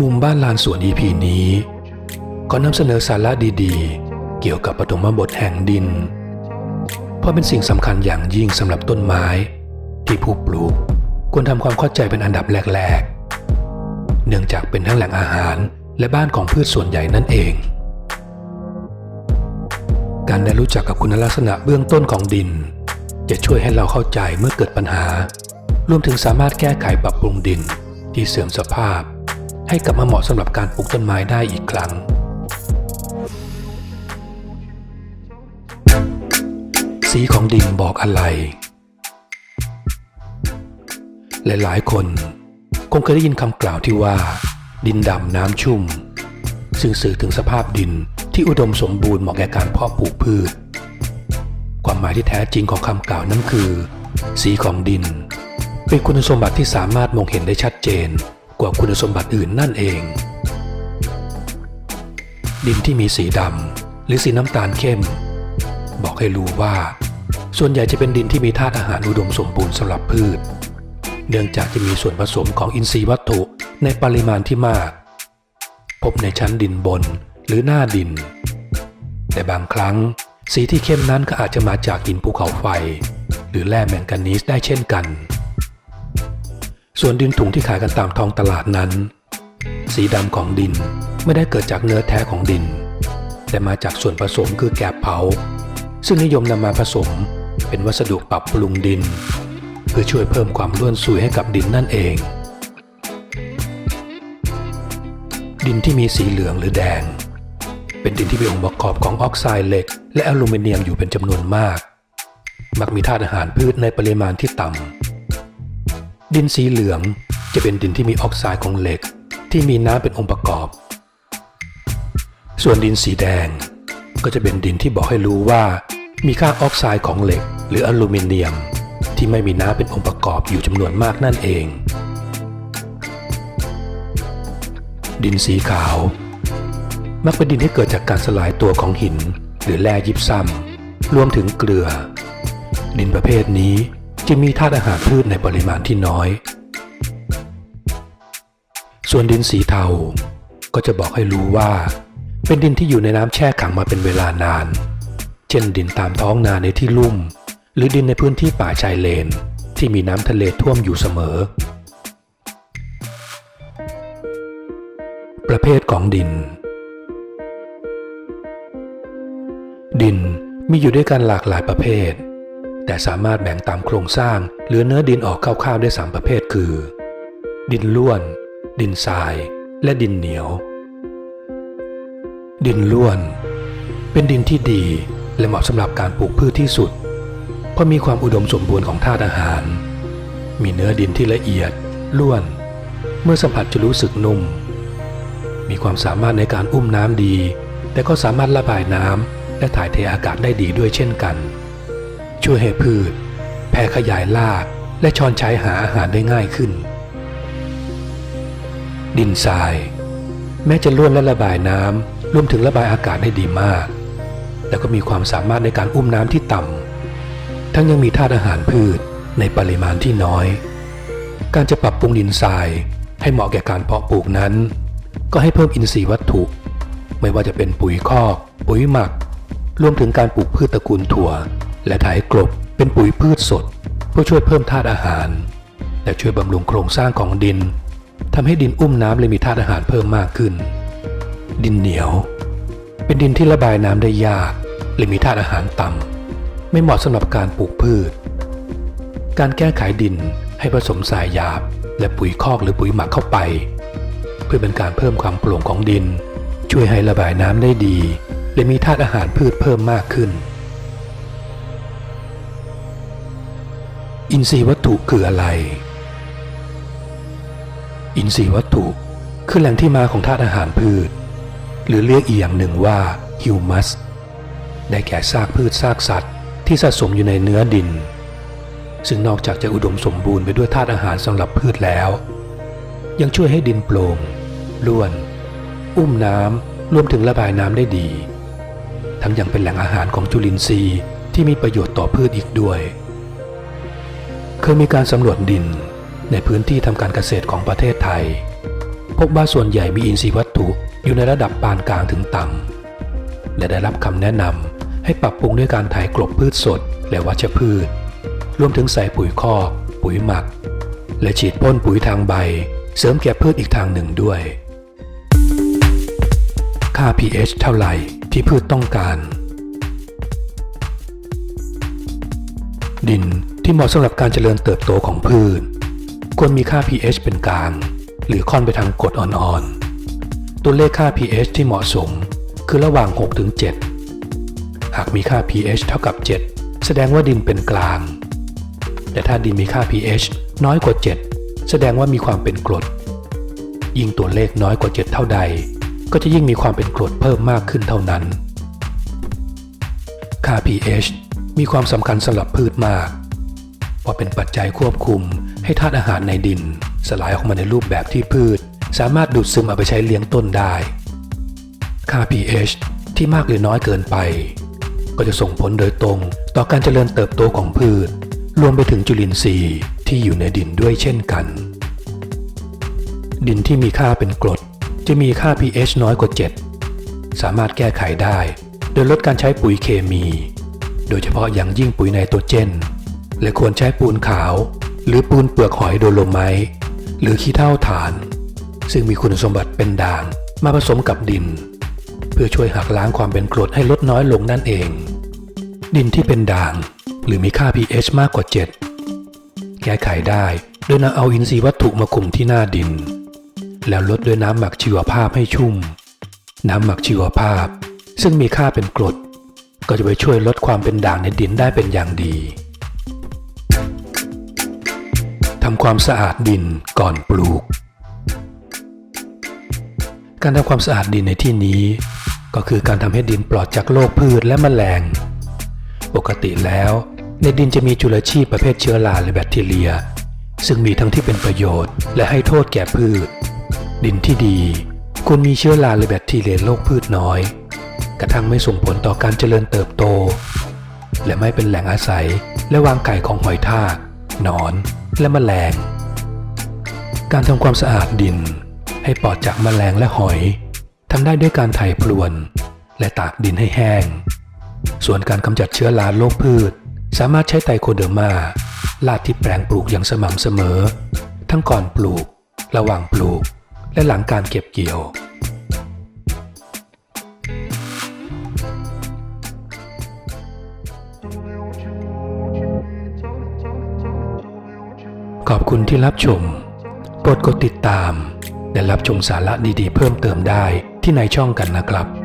มุมบ้านลานสวน EP นี้ขอนำเสนอสาระดีๆ เกี่ยวกับปฐมบทแห่งดิน เพราะเป็นสิ่งสำคัญอย่างยิ่งสำหรับต้นไม้ ที่ผู้ปลูกควรทำความเข้าใจเป็นอันดับแรกๆ เนื่องจากเป็นทั้งแหล่งอาหารและบ้านของพืชส่วนใหญ่นั่นเอง การได้รู้จักกับคุณลักษณะเบื้องต้นของดิน จะช่วยให้เราเข้าใจเมื่อเกิดปัญหา รวมถึงสามารถแก้ไขปรับปรุงดินที่เสื่อมสภาพ ให้กลับมาเหมาะสำหรับการปลูกต้นไม้ได้อีกครั้ง สีของดินบอกอะไร หลายๆ คนคงเคยได้ยินคำกล่าวที่ว่า ดินดำน้ำชุ่ม ซึ่งสื่อถึงสภาพดินที่อุดมสมบูรณ์เหมาะแก่การเพาะปลูกพืช ความหมายที่แท้จริงของคำกล่าวนั้นคือ สีของดิน เป็นคุณสมบัติที่สามารถมองเห็นได้ชัดเจนกว่าคุณสมบัติอื่นนั่นเอง ดินที่มีสีดำหรือสีน้ำตาลเข้ม บอกให้รู้ว่า ส่วนใหญ่จะเป็นดินที่มีธาตุอาหารอุดมสมบูรณ์สำหรับพืช เนื่องจากจะมีส่วนผสมของอินทรีย์วัตถุในปริมาณที่มาก พบในชั้นดินบนหรือหน้าดิน แต่บางครั้ง สีที่เข้มนั้นก็อาจจะมาจากหินภูเขาไฟ หรือแร่แมงกานีสได้เช่นกัน ส่วนดินถุงที่ขายกันตามท้องตลาดนั้น สีดำของดินไม่ได้เกิดจากเนื้อแท้ของดิน แต่มาจากส่วนผสมคือแกบเผา ซึ่งนิยมนำมาผสมเป็นวัสดุปรับปรุงดิน เพื่อช่วยเพิ่มความร่วนซุยให้กับดินนั่นเอง ดินที่มีสีเหลืองหรือแดง เป็นดินที่มีองค์ประกอบของออกไซด์เหล็ก และอลูมิเนียมอยู่เป็นจำนวนมาก มักมีธาตุอาหารพืชในปริมาณที่ต่ำ ดินสีเหลืองจะเป็นดินที่มีออกไซด์ของเหล็ก ที่มีน้ำเป็นองค์ประกอบ ส่วนดินสีแดง ก็จะเป็นดินที่บอกให้รู้ว่า มีค่าออกไซด์ของเหล็ก หรืออลูมิเนียม ที่ไม่มีน้ำเป็นองค์ประกอบอยู่จำนวนมากนั่นเอง ดินสีขาว มักเป็นดินที่เกิดจากการสลายตัวของหิน หรือแร่ยิบซ้ำรวมถึงเกลือ ดินประเภทนี้จะมีธาตุอาหารพืชในปริมาณที่น้อย ส่วนดินสีเทา ก็จะบอกให้รู้ว่า เป็นดินที่อยู่ในน้ำแช่ขังมาเป็นเวลานาน เช่นดินตามท้องนาในที่ลุ่ม หรือดินในพื้นที่ป่าชายเลน ที่มีน้ำทะเลท่วมอยู่เสมอ ประเภทของดิน ดินมีอยู่ด้วยกันหลากหลายประเภท แต่สามารถแบ่งตามโครงสร้างหรือเนื้อดินออกคร่าวๆได้สามประเภทคือ ดินล้วน ดินทราย และดินเหนียว ดินล้วน เป็นดินที่ดีและเหมาะสำหรับการปลูกพืชที่สุด เพราะมีความอุดมสมบูรณ์ของธาตุอาหาร มีเนื้อดินที่ละเอียดล้วน เมื่อสัมผัสจะรู้สึกนุ่ม มีความสามารถในการอุ้มน้ำดี แต่ก็สามารถระบายน้ำ และถ่ายเทอากาศได้ดีด้วยเช่นกัน ช่วยให้พืช แผ่ขยายรากและช้อนใช้หาอาหารได้ง่ายขึ้น ดินทราย แม้จะล้วนและระบายน้ำรวมถึงระบายอากาศได้ดีมาก แต่ก็มีความสามารถในการอุ้มน้ำที่ต่ำทั้งยังมีธาตุอาหารพืชในปริมาณที่น้อย การจะปรับปรุงดินทรายให้เหมาะแก่การเพาะปลูกนั้น ก็ให้เพิ่มอินทรีย์วัตถุ ไม่ว่าจะเป็นปุ๋ยคอก ปุ๋ยหมัก รวมถึงการปลูกพืชตระกูลถั่ว และไถกลบเป็นปุ๋ยพืชสด เพื่อช่วยเพิ่มธาตุอาหาร และช่วยบำรุงโครงสร้างของดินทำให้ดินอุ้มน้ำและมีธาตุอาหารเพิ่มมากขึ้น ดินเหนียว เป็นดินที่ระบายน้ำได้ยากและมีธาตุอาหารต่ำไม่เหมาะสำหรับการปลูกพืช การแก้ไขดินให้ผสมทรายหยาบ และปุ๋ยคอกหรือปุ๋ยหมักเข้าไป เพื่อเป็นการเพิ่มความโปร่งของดิน ช่วยให้ระบายน้ำได้ดี และมีธาตุอาหารพืชเพิ่มมากขึ้น อินทรีย์วัตถุคืออะไร อินทรีย์วัตถุคือแหล่งที่มาของธาตุอาหารพืช หรือเรียกอีกอย่างหนึ่งว่าฮิวมัส ได้แก่ซากพืชซากสัตว์ ที่สะสมอยู่ในเนื้อดิน ซึ่งนอกจากจะอุดมสมบูรณ์ไปด้วยธาตุอาหารสำหรับพืชแล้ว ยังช่วยให้ดินโปร่งล้วน อุ้มน้ำรวมถึงระบายน้ำได้ดี ทั้งยังเป็นแหล่งอาหารของจุลินทรีย์ที่มีประโยชน์ต่อพืชอีกด้วย เคยมีการสำรวจดินในพื้นที่ทำการเกษตรของประเทศไทย พบว่าส่วนใหญ่มีอินทรีย์วัตถุอยู่ในระดับปานกลางถึงต่ำและได้รับคำแนะนำให้ปรับปรุงด้วยการไถกลบพืชสดและวัชพืช รวมถึงใส่ปุ๋ยคอกปุ๋ยหมัก และฉีดพ่นปุ๋ยทางใบ เสริมแก่พืชอีกทางหนึ่งด้วย ค่า pH เท่าไหร่ ที่พืชต้องการ ดินที่เหมาะสำหรับการเจริญเติบโตของพืช ควรมีค่า pH เป็นกลาง หรือค่อนไปทางกรดอ่อนๆ ตัวเลขค่า pH ที่เหมาะสม คือระหว่าง 6 ถึง 7 หากมีค่า pH เท่ากับ 7 แสดงว่าดินเป็นกลาง แต่ถ้าดินมีค่า pH น้อยกว่า 7 แสดงว่ามีความเป็นกรด ยิ่งตัวเลขน้อยกว่า 7 เท่าใด ก็จะยิ่งมีความเป็นกรดเพิ่มมากขึ้นเท่านั้น ค่า pH มีความสำคัญสำหรับพืชมาก เพราะเป็นปัจจัยควบคุมให้ธาตุอาหารในดิน สลายออกมาในรูปแบบที่พืช สามารถดูดซึมเอาไปใช้เลี้ยงต้นได้ ค่า pH ที่มากหรือน้อยเกินไป ก็จะส่งผลโดยตรงต่อการเจริญเติบโตของพืช รวมไปถึงจุลินทรีย์ที่อยู่ในดินด้วยเช่นกัน ดินที่มีค่าเป็นกรด จะมีค่า pH น้อยกว่า 7 สามารถแก้ไขได้ โดยลดการใช้ปุ๋ยเคมี โดยเฉพาะอย่างยิ่งปุ๋ยไนโตรเจน และควรใช้ปูนขาว หรือปูนเปลือกหอยโดโลไมต์หรือขี้เถ้าถ่าน ซึ่งมีคุณสมบัติเป็นด่างมาผสมกับดิน เพื่อช่วยหักล้างความเป็นกรดให้ลดน้อยลงนั่นเอง ดินที่เป็นด่างหรือมีค่า pH มากกว่า 7 แก้ไขได้โดยนำเอาอินทรีย์วัตถุมาคุมที่หน้าดิน แล้วลดด้วยน้ำหมักชีวภาพให้ชุ่ม น้ำหมักชีวภาพ ซึ่งมีค่าเป็นกรด ก็จะไปช่วยลดความเป็นด่างในดินได้เป็นอย่างดีทำความสะอาดดินก่อนปลูก การทำความสะอาดดินในที่นี้ ก็คือการทำให้ดินปลอดจากโรคพืชและแมลง ปกติแล้ว ในดินจะมีจุลชีพประเภทเชื้อราและแบคทีเรีย ซึ่งมีทั้งที่เป็นประโยชน์และให้โทษแก่พืช ดินที่ดีควรมีเชื้อราหรือแบคทีเรียโรคพืชน้อย กระทั่งไม่ส่งผลต่อการเจริญเติบโต และไม่เป็นแหล่งอาศัยและวางไข่ของหอยทากหนอน และแมลง การทำความสะอาดดิน ให้ปลอดจากแมลงและหอยทำได้ด้วยการไถพรวน และตากดินให้แห้ง ส่วนการกำจัดเชื้อราโรคพืช สามารถใช้ไตรโคเดอร์มาลาดที่แปลงปลูกอย่างสม่ำเสมอ ทั้งก่อนปลูก ระหว่างปลูก และหลังการเก็บเกี่ยว ขอบคุณที่รับชมโปรดกดติดตาม และรับชมสาระดีๆ เพิ่มเติมได้ที่ในช่องกันนะครับ